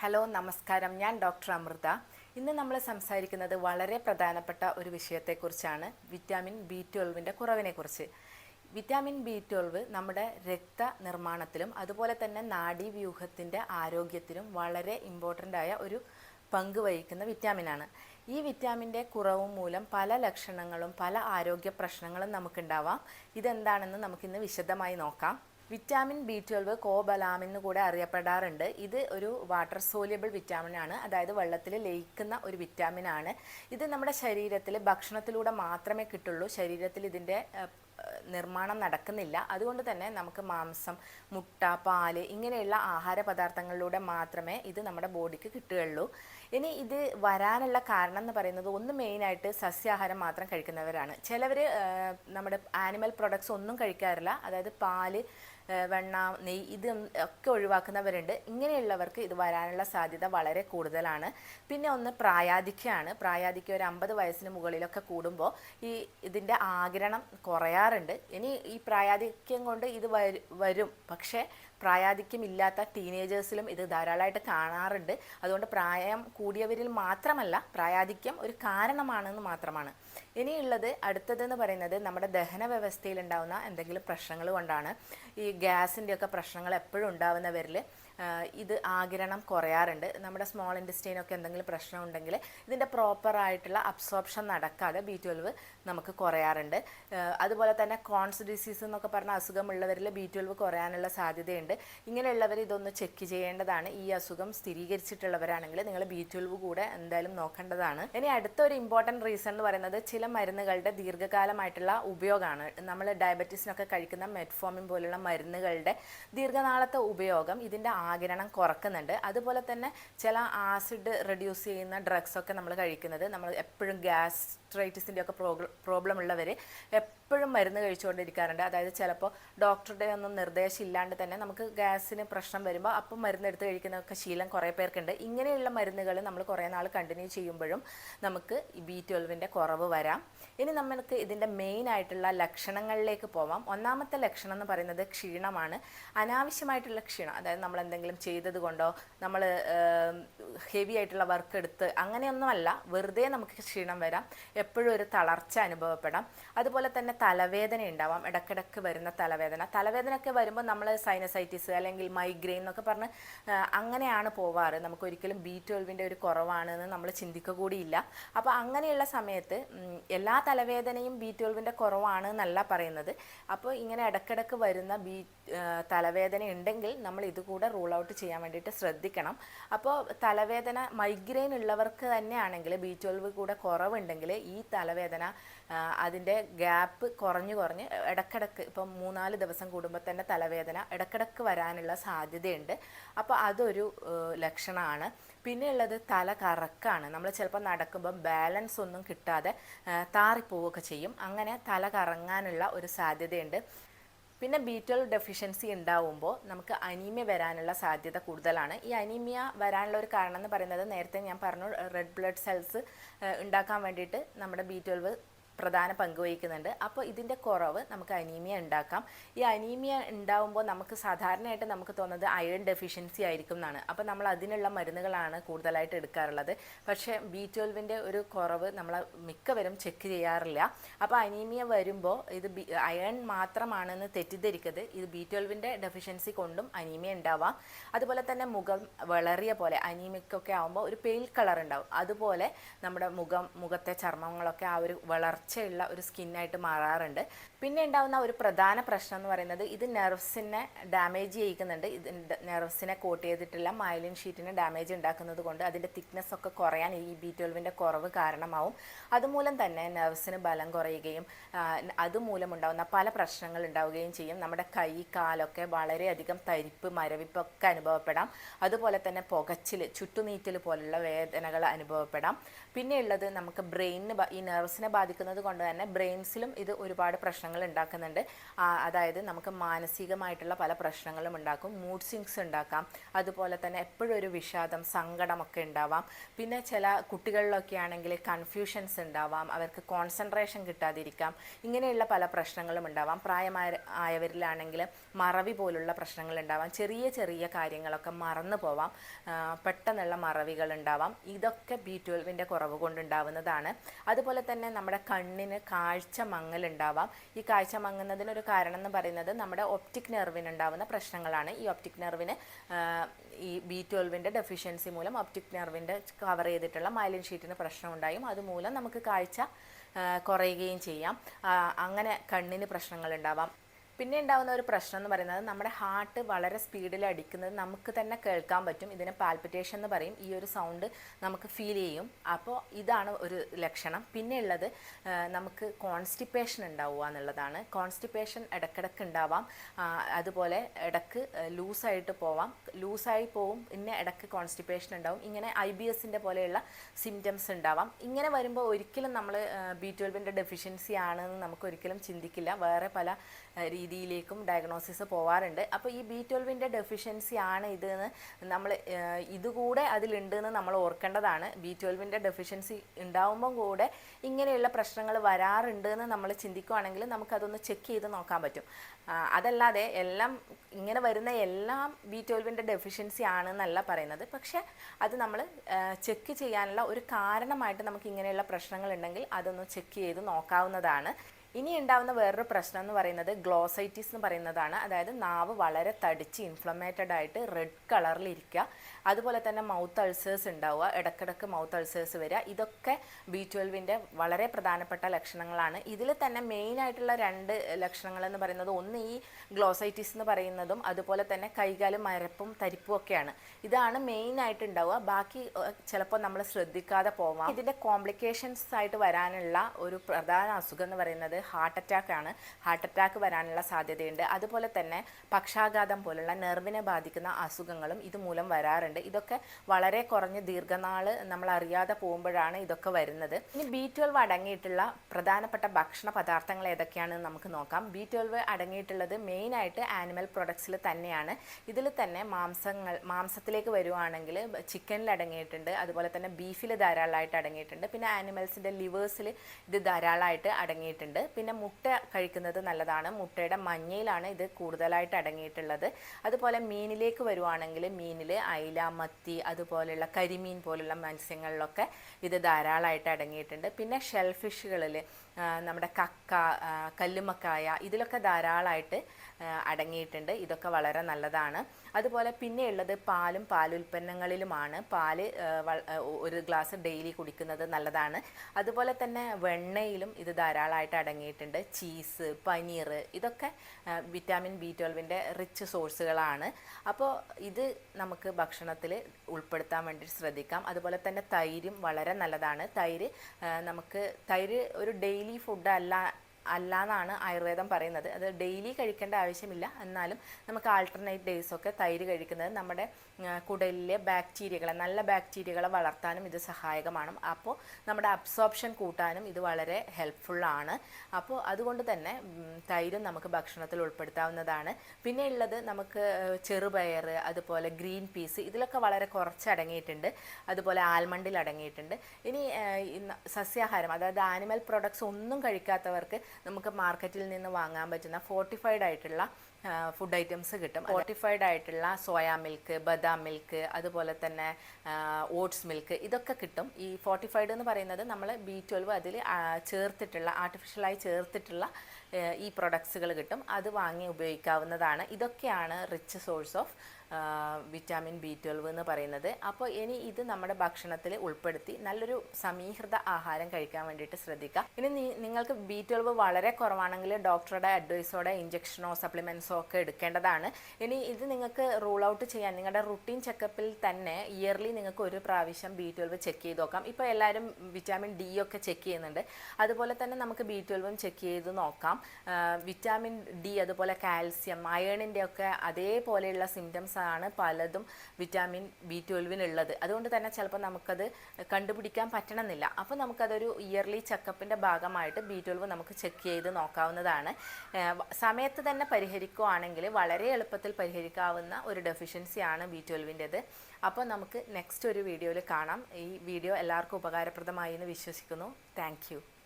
Hello നമസ്കാരം. ഞാൻ doctor Amrita. ഇന്ന് നമ്മൾ സംസാരിക്കുന്നത് വളരെ പ്രധാനപ്പെട്ട ഒരു വിഷയത്തെക്കുറിച്ചാണ്. വിറ്റാമിൻ ബി ട്വൽവിന്റെ കുറവിനെക്കുറിച്ച്. വിറ്റാമിൻ ബി ട്വൽവ് നമ്മുടെ രക്ത നിർമ്മാണത്തിലും അതുപോലെ തന്നെ നാഡീവ്യൂഹത്തിന്റെ ആരോഗ്യത്തിലും വളരെ ഇമ്പോർട്ടന്റ് ആയ ഒരു പങ്ക് വഹിക്കുന്ന വിറ്റാമിനാണ്. ഈ വിറ്റാമിന്റെ കുറവ് മൂലം പല ലക്ഷണങ്ങളും പല ആരോഗ്യ പ്രശ്നങ്ങളും നമുക്കുണ്ടാവാം. ഇതെന്താണെന്ന് നമുക്കിന്ന് വിശദമായി നോക്കാം. വിറ്റാമിൻ ബി ട്വൽവ് കോബലാം എന്ന് കൂടെ അറിയപ്പെടാറുണ്ട്. ഇത് ഒരു വാട്ടർ സോലിയബിൾ വിറ്റാമിൻ ആണ്. അതായത് വെള്ളത്തിൽ ലയിക്കുന്ന ഒരു വിറ്റാമിൻ ആണ്. ഇത് നമ്മുടെ ശരീരത്തിൽ ഭക്ഷണത്തിലൂടെ മാത്രമേ കിട്ടുള്ളൂ. ശരീരത്തിൽ ഇതിന്റെ നിർമ്മാണം നടക്കുന്നില്ല. അതുകൊണ്ട് തന്നെ നമുക്ക് മാംസം മുട്ട പാൽ ഇങ്ങനെയുള്ള ആഹാര പദാർത്ഥങ്ങളിലൂടെ മാത്രമേ ഇത് നമ്മുടെ ബോഡിക്ക് കിട്ടുകയുള്ളൂ. ഇനി ഇത് വരാനുള്ള കാരണം എന്ന് പറയുന്നത് ഒന്ന് മെയിനായിട്ട് സസ്യാഹാരം മാത്രം കഴിക്കുന്നവരാണ്. ചിലവർ നമ്മുടെ ആനിമൽ പ്രൊഡക്ട്സ് ഒന്നും കഴിക്കാറില്ല. അതായത് പാൽ വെണ്ണ നെയ് ഇത് ഒക്കെ ഒഴിവാക്കുന്നവരുണ്ട്. ഇങ്ങനെയുള്ളവർക്ക് ഇത് വരാനുള്ള സാധ്യത വളരെ കൂടുതലാണ്. പിന്നെ ഒന്ന് പ്രായാധിക്യമാണ് പ്രായാധിക്യം ഒരു അമ്പത് വയസ്സിന് മുകളിലൊക്കെ കൂടുമ്പോൾ ഈ ഇതിന്റെ ആകിരണം കുറയാറുണ്ട്. ഇനി ഈ പ്രായാധിക്യം കൊണ്ട് ഇത് വരും. പക്ഷേ പ്രായാധിക്യമില്ലാത്ത ടീനേജേഴ്സിലും ഇത് ധാരാളമായിട്ട് കാണാറുണ്ട്. അതുകൊണ്ട് പ്രായം കൂടിയവരിൽ മാത്രമല്ല പ്രായാധിക്യം ഒരു കാരണമാണെന്ന് മാത്രമാണ്. ഇനിയുള്ളത് അടുത്തതെന്ന് പറയുന്നത് നമ്മുടെ ദഹന വ്യവസ്ഥയിൽ ഉണ്ടാകുന്ന എന്തെങ്കിലും പ്രശ്നങ്ങൾ കൊണ്ടാണ് ഈ ഗ്യാസിന്റെയൊക്കെ പ്രശ്നങ്ങൾ എപ്പോഴും ഉണ്ടാവുന്നവരിൽ ഇത് ആകിരണം കുറയാറുണ്ട്. നമ്മുടെ സ്മോൾ ഇൻഡസ്ട്രീനൊക്കെ എന്തെങ്കിലും പ്രശ്നം ഉണ്ടെങ്കിൽ ഇതിന്റെ പ്രോപ്പറായിട്ടുള്ള അബ്സോർപ്ഷൻ നടക്കാതെ ബി ട്വൽവ് നമുക്ക് കുറയാറുണ്ട്. അതുപോലെ തന്നെ കോൺസ് ഡിസീസ് എന്നൊക്കെ പറഞ്ഞ അസുഖമുള്ളവരിൽ ബി ട്വൽവ് കുറയാനുള്ള സാധ്യതയുണ്ട്. ഇങ്ങനെയുള്ളവർ ഇതൊന്ന് ചെക്ക് ചെയ്യേണ്ടതാണ്. ഈ അസുഖം സ്ഥിരീകരിച്ചിട്ടുള്ളവരാണെങ്കിൽ നിങ്ങൾ ബി ട്വൽവ് കൂടെ എന്തായാലും നോക്കേണ്ടതാണ്. ഇനി അടുത്ത ഒരു ഇമ്പോർട്ടന്റ് റീസൺ എന്ന് പറയുന്നത് ചില മരുന്നുകളുടെ ദീർഘകാലമായിട്ടുള്ള ഉപയോഗമാണ്. നമ്മൾ ഡയബറ്റീസിനൊക്കെ കഴിക്കുന്ന മെറ്റ്ഫോമിൻ പോലുള്ള മരുന്നുകളുടെ ദീർഘനാളത്തെ ഉപയോഗം ഇതിന്റെ ആകിരണം കുറക്കുന്നുണ്ട്. അതുപോലെ തന്നെ ചില ആസിഡ് റെഡ്യൂസ് ചെയ്യുന്ന ഡ്രഗ്സ് ഒക്കെ നമ്മൾ കഴിക്കുന്നത്. നമ്മൾ എപ്പോഴും ഗ്യാസ്ട്രൈറ്റിസിന്റെ ഒക്കെ പ്രോബ്ലം ഉള്ളവർ എപ്പോഴും മരുന്ന് കഴിച്ചുകൊണ്ടിരിക്കാറുണ്ട്. അതായത് ചിലപ്പോൾ ഡോക്ടറുടെ ഒന്നും നിർദ്ദേശം ഇല്ലാണ്ട് തന്നെ നമുക്ക് ഗ്യാസിന് പ്രശ്നം വരുമ്പോൾ അപ്പം മരുന്ന് എടുത്ത് കഴിക്കുന്നതൊക്കെ ശീലം കുറേ പേർക്കുണ്ട്. ഇങ്ങനെയുള്ള മരുന്നുകൾ നമ്മൾ കുറേ നാൾ കണ്ടിന്യൂ ചെയ്യുമ്പോഴും നമുക്ക് ബി ട്വൽവിന്റെ കുറവ് വരാം. ഇനി നമുക്ക് ഇതിന്റെ മെയിൻ ആയിട്ടുള്ള ലക്ഷണങ്ങളിലേക്ക് പോവാം. ഒന്നാമത്തെ ലക്ഷണം എന്ന് പറയുന്നത് ക്ഷീണമാണ്. അനാവശ്യമായിട്ടുള്ള ക്ഷീണം അതായത് നമ്മൾ എന്തെങ്കിലും ചെയ്തത് കൊണ്ടോ നമ്മൾ ഹെവി ആയിട്ടുള്ള വർക്ക് എടുത്ത് അങ്ങനെയൊന്നുമല്ല വെറുതെ നമുക്ക് ക്ഷീണം വരാം. എപ്പോഴും ഒരു തളർച്ച അനുഭവപ്പെടാം. അതുപോലെ തന്നെ തലവേദന ഉണ്ടാവാം. ഇടക്കിടക്ക് വരുന്ന തലവേദന. തലവേദനയൊക്കെ വരുമ്പോൾ നമ്മൾ സൈനസൈറ്റിസ് അല്ലെങ്കിൽ മൈഗ്രെയിൻ എന്നൊക്കെ പറഞ്ഞ് അങ്ങനെയാണ് പോവാറ്. നമുക്ക് ഒരിക്കലും ബി ട്വൽവിന്റെ ഒരു കുറവാണെന്ന് നമ്മൾ ചിന്തിക്കുക കൂടിയില്ല. അപ്പോൾ അങ്ങനെയുള്ള സമയത്ത് എല്ലാ തലവേദനയും ബി ട്വൽവിന്റെ കുറവാണ് എന്നല്ല പറയുന്നത്. അപ്പോൾ ഇങ്ങനെ ഇടക്കിടക്ക് വരുന്ന ബി തലവേദന ഉണ്ടെങ്കിൽ നമ്മൾ ഇതുകൂടെ റൂൾ ഔട്ട് ചെയ്യാൻ വേണ്ടിയിട്ട് ശ്രദ്ധിക്കണം. അപ്പോൾ തലവേദന മൈഗ്രെയിൻ ഉള്ളവർക്ക് തന്നെയാണെങ്കിൽ ബി ട്വൽവ് കൂടെ കുറവുണ്ടെങ്കിൽ ഈ തലവേദന അതിന്റെ ഗ്യാപ്പ് കുറഞ്ഞു കുറഞ്ഞ് ഇടക്കിടക്ക് ഇപ്പം മൂന്നാൽ ദിവസം കൂടുമ്പോൾ തന്നെ തലവേദന ഇടക്കിടക്ക് വരാനുള്ള സാധ്യതയുണ്ട്. അപ്പോൾ അതൊരു ലക്ഷണമാണ്. പിന്നെ ഉള്ളത് തല കറക്കാണ്. നമ്മൾ ചിലപ്പോൾ നടക്കുമ്പോൾ ബാലൻസ് ഒന്നും കിട്ടാതെ താറിപ്പോവുകയൊക്കെ ചെയ്യും. അങ്ങനെ തല കറങ്ങാനുള്ള ഒരു സാധ്യതയുണ്ട്. പിന്നെ ബി ട്വൽവ് ഡെഫിഷ്യൻസി ഉണ്ടാവുമ്പോൾ നമുക്ക് അനീമിയ വരാനുള്ള സാധ്യത കൂടുതലാണ്. ഈ അനീമിയ വരാനുള്ള ഒരു കാരണം എന്ന് പറയുന്നത് നേരത്തെ ഞാൻ പറഞ്ഞു റെഡ് ബ്ലഡ് സെൽസ് ഉണ്ടാക്കാൻ വേണ്ടിയിട്ട് നമ്മുടെ ബി ട്വൽവ് പ്രധാന പങ്ക് വഹിക്കുന്നുണ്ട്. അപ്പോൾ ഇതിന്റെ കുറവ് നമുക്ക് അനീമിയ ഉണ്ടാക്കാം. ഈ അനീമിയ ഉണ്ടാവുമ്പോൾ നമുക്ക് സാധാരണയായിട്ട് നമുക്ക് തോന്നുന്നത് അയൺ ഡെഫിഷ്യൻസി ആയിരിക്കും എന്നാണ്. അപ്പോൾ നമ്മൾ അതിനുള്ള മരുന്നുകളാണ് കൂടുതലായിട്ട് എടുക്കാറുള്ളത്. പക്ഷേ ബി ട്വൽവിന്റെ ഒരു കുറവ് നമ്മൾ മിക്കവരും ചെക്ക് ചെയ്യാറില്ല. അപ്പോൾ അനീമിയ വരുമ്പോൾ ഇത് ബി അയൺ മാത്രമാണെന്ന് തെറ്റിദ്ധരിക്കരുത്. ഇത് ബി ട്വൽവിന്റെ ഡെഫിഷ്യൻസി കൊണ്ടും അനീമിയ ഉണ്ടാവാം. അതുപോലെ തന്നെ മുഖം വളറിയ പോലെ അനീമിക്കൊക്കെ ആകുമ്പോൾ ഒരു പെയിൽ കളർ ഉണ്ടാവും. അതുപോലെ നമ്മുടെ മുഖം മുഖത്തെ ചർമ്മങ്ങളൊക്കെ ആ ഒരു വളർച്ചയുള്ള ഒരു സ്കിന്നായിട്ട് മാറാറുണ്ട്. പിന്നെ ഉണ്ടാകുന്ന ഒരു പ്രധാന പ്രശ്നം എന്ന് പറയുന്നത് ഇത് നെർവ്സിനെ ഡാമേജ് ചെയ്യിക്കുന്നുണ്ട്. ഇത് നെർവ്സിനെ കോട്ട് ചെയ്തിട്ടുള്ള മൈലിൻ ഷീറ്റിനെ ഡാമേജ് ഉണ്ടാക്കുന്നത് കൊണ്ട് അതിന്റെ തിക്നെസ് ഒക്കെ കുറയാൻ ഈ ബി ട്വൽവിന്റെ കുറവ് കാരണമാവും. അതുമൂലം തന്നെ നെർവ്സിന് ബലം കുറയുകയും അതുമൂലം ഉണ്ടാകുന്ന പല പ്രശ്നങ്ങൾ ഉണ്ടാവുകയും ചെയ്യും. നമ്മുടെ കൈ കാലൊക്കെ വളരെയധികം തരിപ്പ് മരവിപ്പൊക്കെ അനുഭവപ്പെടാം. അതുപോലെ തന്നെ പുകച്ചിൽ ചുട്ടുനീറ്റൽ പോലുള്ള വേദനകൾ അനുഭവപ്പെടാം. പിന്നെയുള്ളത് നമുക്ക് ബ്രെയിനിന് ഈ നെർവ്സിനെ ബാധിക്കുന്നത് കൊണ്ട് തന്നെ ബ്രെയിൻസിലും ഇത് ഒരുപാട് പ്രശ്നങ്ങൾ പ്രശ്നങ്ങൾ ഉണ്ടാക്കുന്നുണ്ട്. അതായത് നമുക്ക് മാനസികമായിട്ടുള്ള പല പ്രശ്നങ്ങളും ഉണ്ടാക്കും. മൂഡ് സ്വിങ്സ് ഉണ്ടാക്കാം. അതുപോലെ തന്നെ എപ്പോഴും ഒരു വിഷാദം സങ്കടമൊക്കെ ഉണ്ടാവാം. പിന്നെ ചില കുട്ടികളിലൊക്കെ ആണെങ്കിൽ കൺഫ്യൂഷൻസ് ഉണ്ടാവാം. അവർക്ക് കോൺസെൻട്രേഷൻ കിട്ടാതിരിക്കാം. ഇങ്ങനെയുള്ള പല പ്രശ്നങ്ങളും ഉണ്ടാവാം. പ്രായമായ ആയവരിലാണെങ്കിൽ മറവി പോലുള്ള പ്രശ്നങ്ങൾ ഉണ്ടാവാം. ചെറിയ ചെറിയ കാര്യങ്ങളൊക്കെ മറന്നു പോവാം. പെട്ടെന്നുള്ള മറവികൾ ഉണ്ടാവാം. ഇതൊക്കെ ബി ട്വൽവിന്റെ കുറവ് കൊണ്ടുണ്ടാവുന്നതാണ്. അതുപോലെ തന്നെ നമ്മുടെ കണ്ണിന് കാഴ്ച മങ്ങലുണ്ടാവാം. ഈ കാഴ്ച മങ്ങുന്നതിനൊരു കാരണം എന്ന് പറയുന്നത് നമ്മുടെ ഒപ്റ്റിക് നെർവിന് ഉണ്ടാവുന്ന പ്രശ്നങ്ങളാണ്. ഈ ഒപ്റ്റിക് നെർവിന് ഈ ബി ട്വൽവിന്റെ ഡെഫിഷ്യൻസി മൂലം ഒപ്റ്റിക് നെർവിന്റെ കവർ ചെയ്തിട്ടുള്ള മൈലിൻ ഷീറ്റിന് പ്രശ്നം ഉണ്ടായും അതുമൂലം നമുക്ക് കാഴ്ച കുറയുകയും ചെയ്യാം. അങ്ങനെ കണ്ണിന് പ്രശ്നങ്ങൾ ഉണ്ടാവാം. പിന്നെ ഉണ്ടാകുന്ന ഒരു പ്രശ്നം എന്ന് പറയുന്നത് നമ്മുടെ ഹാർട്ട് വളരെ സ്പീഡിൽ അടിക്കുന്നത് നമുക്ക് തന്നെ കേൾക്കാൻ പറ്റും. ഇതിനെ പാൽപിറ്റേഷൻ എന്ന് പറയും. ഈ ഒരു സൗണ്ട് നമുക്ക് ഫീൽ ചെയ്യും. അപ്പോൾ ഇതാണ് ഒരു ലക്ഷണം. പിന്നെ ഉള്ളത് നമുക്ക് കോൺസ്റ്റിപ്പേഷൻ ഉണ്ടാവുക എന്നുള്ളതാണ്. കോൺസ്റ്റിപ്പേഷൻ ഇടയ്ക്കിടയ്ക്ക് ഉണ്ടാവാം. അതുപോലെ ഇടയ്ക്ക് ലൂസായിട്ട് പോവാം. ലൂസായി പോവും പിന്നെ ഇടയ്ക്ക് കോൺസ്റ്റിപ്പേഷൻ ഉണ്ടാവും. ഇങ്ങനെ ഐ ബി എസിന്റെ പോലെയുള്ള സിംറ്റംസ് ഉണ്ടാവാം. ഇങ്ങനെ വരുമ്പോൾ ഒരിക്കലും നമ്മൾ ബി ട്വൽവിന്റെ ഡെഫിഷ്യൻസി ആണെന്ന് നമുക്ക് ഒരിക്കലും ചിന്തിക്കില്ല. വേറെ പല ആ, രീതിയിലേക്കും ഡയഗ്നോസിസ് പോവാറുണ്ട്. അപ്പോൾ ഈ ബി ട്വൽവിന്റെ ഡെഫിഷ്യൻസി ആണ് ഇതെന്ന് നമ്മൾ ഇതുകൂടെ അതിലുണ്ട് എന്ന് നമ്മൾ ഓർക്കേണ്ടതാണ്. ബി ട്വൽവിന്റെ ഡെഫിഷ്യൻസി ഉണ്ടാവുമ്പം കൂടെ ഇങ്ങനെയുള്ള പ്രശ്നങ്ങൾ വരാറുണ്ട് എന്ന് നമ്മൾ ചിന്തിക്കുകയാണെങ്കിൽ നമുക്കതൊന്ന് ചെക്ക് ചെയ്ത് നോക്കാൻ പറ്റും. അതല്ലാതെ എല്ലാം ഇങ്ങനെ വരുന്ന എല്ലാം ബി ട്വൽവിന്റെ ഡെഫിഷ്യൻസി ആണെന്നല്ല പറയുന്നത്. പക്ഷേ അത് നമ്മൾ ചെക്ക് ചെയ്യാനുള്ള ഒരു കാരണമായിട്ട് നമുക്ക് ഇങ്ങനെയുള്ള പ്രശ്നങ്ങൾ ഉണ്ടെങ്കിൽ അതൊന്ന് ചെക്ക് ചെയ്ത് നോക്കാവുന്നതാണ്. ഇനി ഉണ്ടാവുന്ന വേറൊരു പ്രശ്നം എന്ന് പറയുന്നത് ഗ്ലോസൈറ്റിസ് എന്ന് പറയുന്നതാണ്. അതായത് നാവ് വളരെ തടിച്ച് ഇൻഫ്ലമേറ്റഡ് ആയിട്ട് റെഡ് കളറിൽ ഇരിക്കുക. അതുപോലെ തന്നെ മൗത്ത് അൾസേഴ്സ് ഉണ്ടാവുക. ഇടക്കിടക്ക് മൗത്ത് അൾസേഴ്സ് വരിക. ഇതൊക്കെ ബി ട്വൽവിന്റെ വളരെ പ്രധാനപ്പെട്ട ലക്ഷണങ്ങളാണ്. ഇതിൽ തന്നെ മെയിൻ ആയിട്ടുള്ള രണ്ട് ലക്ഷണങ്ങൾ എന്ന് പറയുന്നത് ഒന്ന് ഈ ഗ്ലോസൈറ്റിസ് എന്ന് പറയുന്നതും അതുപോലെ തന്നെ കൈകാലും മരപ്പും തരിപ്പും ഒക്കെയാണ്. ഇതാണ് മെയിൻ ആയിട്ട് ഉണ്ടാവുക. ബാക്കി ചിലപ്പോൾ നമ്മൾ ശ്രദ്ധിക്കാതെ പോവാം. ഇതിന്റെ കോംപ്ലിക്കേഷൻസ് ആയിട്ട് വരാനുള്ള ഒരു പ്രധാന അസുഖം എന്ന് പറയുന്നത് ഹാർട്ട് അറ്റാക്ക് ആണ്. ഹാർട്ട് അറ്റാക്ക് വരാനുള്ള സാധ്യതയുണ്ട്. അതുപോലെ തന്നെ പക്ഷാഘാതം പോലുള്ള നെർവിനെ ബാധിക്കുന്ന അസുഖങ്ങളും ഇതുമൂലം വരാറുണ്ട്. ഇതൊക്കെ വളരെ കുറഞ്ഞ് ദീർഘനാൾ നമ്മൾ അറിയാതെ പോകുമ്പോഴാണ് ഇതൊക്കെ വരുന്നത്. ഇനി ബി ട്വൽവ് അടങ്ങിയിട്ടുള്ള പ്രധാനപ്പെട്ട ഭക്ഷണ പദാർത്ഥങ്ങൾ ഏതൊക്കെയാണെന്ന് നമുക്ക് നോക്കാം. ബി ട്വൽവ് അടങ്ങിയിട്ടുള്ളത് മെയിനായിട്ട് ആനിമൽ പ്രൊഡക്ട്സിൽ തന്നെയാണ്. ഇതിൽ തന്നെ മാംസങ്ങൾ മാംസത്തിലേക്ക് വരുവാണെങ്കിൽ ചിക്കനിൽ അടങ്ങിയിട്ടുണ്ട്. അതുപോലെ തന്നെ ബീഫിൽ ധാരാളമായിട്ട് അടങ്ങിയിട്ടുണ്ട്. പിന്നെ ആനിമൽസിന്റെ ലിവേഴ്സിൽ ഇത് ധാരാളമായിട്ട് അടങ്ങിയിട്ടുണ്ട്. പിന്നെ മുട്ട കഴിക്കുന്നത് നല്ലതാണ്. മുട്ടയുടെ മഞ്ഞയിലാണ് ഇത് കൂടുതലായിട്ട് അടങ്ങിയിട്ടുള്ളത്. അതുപോലെ മീനിലേക്ക് വരുവാണെങ്കിൽ മീനിൽ അയില മത്തി അതുപോലെയുള്ള കരിമീൻ പോലുള്ള മത്സ്യങ്ങളിലൊക്കെ ഇത് ധാരാളമായിട്ട് അടങ്ങിയിട്ടുണ്ട്. പിന്നെ ഷെൽഫിഷുകളിൽ നമ്മുടെ കക്ക കല്ലുമക്കായ ഇതിലൊക്കെ ധാരാളമായിട്ട് അടങ്ങിയിട്ടുണ്ട്. ഇതൊക്കെ വളരെ നല്ലതാണ്. അതുപോലെ പിന്നെയുള്ളത് പാലും പാലുൽപ്പന്നങ്ങളിലുമാണ്. പാൽ ഒരു ഗ്ലാസ് ഡെയിലി കുടിക്കുന്നത് നല്ലതാണ്. അതുപോലെ തന്നെ വെണ്ണയിലും ഇത് ധാരാളമായിട്ട് അടങ്ങിയിട്ടുണ്ട്. ചീസ് പനീർ ഇതൊക്കെ വിറ്റാമിൻ ബി ട്വൽവിന്റെ റിച്ച് സോഴ്സുകളാണ്. അപ്പോൾ ഇത് നമുക്ക് ഭക്ഷണത്തിൽ ഉൾപ്പെടുത്താൻ വേണ്ടി ശ്രദ്ധിക്കാം. അതുപോലെ തന്നെ തൈരും വളരെ നല്ലതാണ്. തൈര് നമുക്ക് തൈര് ഒരു ഡെയിലി ഫുഡ് അല്ല അല്ല എന്നാണ് ആയുർവേദം പറയുന്നത്. അത് ഡെയിലി കഴിക്കേണ്ട ആവശ്യമില്ല. എന്നാലും നമുക്ക് ആൾട്ടർനേറ്റ് ഡേയ്സ് ഒക്കെ തൈര് കഴിക്കുന്നത് നമ്മുടെ കുടലിലെ ബാക്ടീരിയകളെ നല്ല ബാക്ടീരിയകളെ വളർത്താനും ഇത് സഹായകമാണ്. അപ്പോൾ നമ്മുടെ അബ്സോർപ്ഷൻ കൂട്ടാനും ഇത് വളരെ ഹെൽപ്ഫുള്ളാണ് അപ്പോൾ അതുകൊണ്ട് തന്നെ തൈരും നമുക്ക് ഭക്ഷണത്തിൽ ഉൾപ്പെടുത്താവുന്നതാണ്. പിന്നെ ഉള്ളത് നമുക്ക് ചെറുപയർ അതുപോലെ ഗ്രീൻ പീസ് ഇതിലൊക്കെ വളരെ കുറച്ച് അടങ്ങിയിട്ടുണ്ട്. അതുപോലെ ആൽമണ്ടിൽ അടങ്ങിയിട്ടുണ്ട്. ഇനി സസ്യാഹാരം അതായത് ആനിമൽ പ്രൊഡക്ട്സ് ഒന്നും കഴിക്കാത്തവർക്ക് നമുക്ക് മാർക്കറ്റിൽ നിന്ന് വാങ്ങാൻ പറ്റുന്ന ഫോർട്ടിഫൈഡ് ആയിട്ടുള്ള ഫുഡ് ഐറ്റംസ് കിട്ടും. ഫോർട്ടിഫൈഡ് ആയിട്ടുള്ള സോയാ മിൽക്ക് ബദാം മിൽക്ക് അതുപോലെ തന്നെ ഓട്സ് മിൽക്ക് ഇതൊക്കെ കിട്ടും. ഈ ഫോർട്ടിഫൈഡ് എന്ന് പറയുന്നത് നമ്മൾ ബി ട്വൽവ് അതിൽ ചേർത്തിട്ടുള്ള ആർട്ടിഫിഷ്യലായി ചേർത്തിട്ടുള്ള ഈ പ്രൊഡക്ട്സുകൾ കിട്ടും. അത് വാങ്ങി ഉപയോഗിക്കാവുന്നതാണ്. ഇതൊക്കെയാണ് rich source of vitamin B twelve എന്ന് പറയുന്നത്. അപ്പോൾ ഇനി ഇത് നമ്മുടെ ഭക്ഷണത്തിൽ ഉൾപ്പെടുത്തി നല്ലൊരു സമീകൃത ആഹാരം കഴിക്കാൻ വേണ്ടിയിട്ട് ശ്രദ്ധിക്കുക. ഇനി നിങ്ങൾക്ക് ബി ട്വൽവ് വളരെ കുറവാണെങ്കിൽ ഡോക്ടറുടെ അഡ്വൈസോടെ ഇഞ്ചക്ഷനോ സപ്ലിമെൻസോ ഒക്കെ എടുക്കേണ്ടതാണ്. ഇനി ഇത് നിങ്ങൾക്ക് റൂൾ ഔട്ട് ചെയ്യാൻ നിങ്ങളുടെ റുട്ടീൻ ചെക്കപ്പിൽ തന്നെ ഇയർലി നിങ്ങൾക്ക് ഒരു പ്രാവശ്യം ബി ട്വൽവ് ചെക്ക് ചെയ്ത് നോക്കാം. ഇപ്പോൾ എല്ലാവരും വിറ്റാമിൻ ഡി ഒക്കെ ചെക്ക് ചെയ്യുന്നുണ്ട്. അതുപോലെ തന്നെ നമുക്ക് ബി ട്വൽവും ചെക്ക് ചെയ്ത് നോക്കാം. ആ, വിറ്റാമിൻ ഡി അതുപോലെ കാൽസ്യം അയേണിന്റെ ഒക്കെ അതേപോലെയുള്ള സിംറ്റംസ് ആണ് പലതും വിറ്റാമിൻ ബി ട്വൽവിനുള്ളത് അതുകൊണ്ട് തന്നെ ചിലപ്പോൾ നമുക്കത് കണ്ടുപിടിക്കാൻ പറ്റണമെന്നില്ല. അപ്പോൾ നമുക്കതൊരു ഇയർലി ചെക്കപ്പിന്റെ ഭാഗമായിട്ട് ബി ട്വൽവ് നമുക്ക് ചെക്ക് ചെയ്ത് നോക്കാവുന്നതാണ്. സമയത്ത് തന്നെ പരിഹരിക്കുകയാണെങ്കിൽ വളരെ എളുപ്പത്തിൽ പരിഹരിക്കാവുന്ന ഒരു ഡെഫിഷ്യൻസിയാണ് ബി ട്വൽവിന്റെത് അപ്പോൾ നമുക്ക് നെക്സ്റ്റ് ഒരു വീഡിയോയിൽ കാണാം. ഈ വീഡിയോ എല്ലാവർക്കും ഉപകാരപ്രദമായി എന്ന് വിശ്വസിക്കുന്നു. താങ്ക്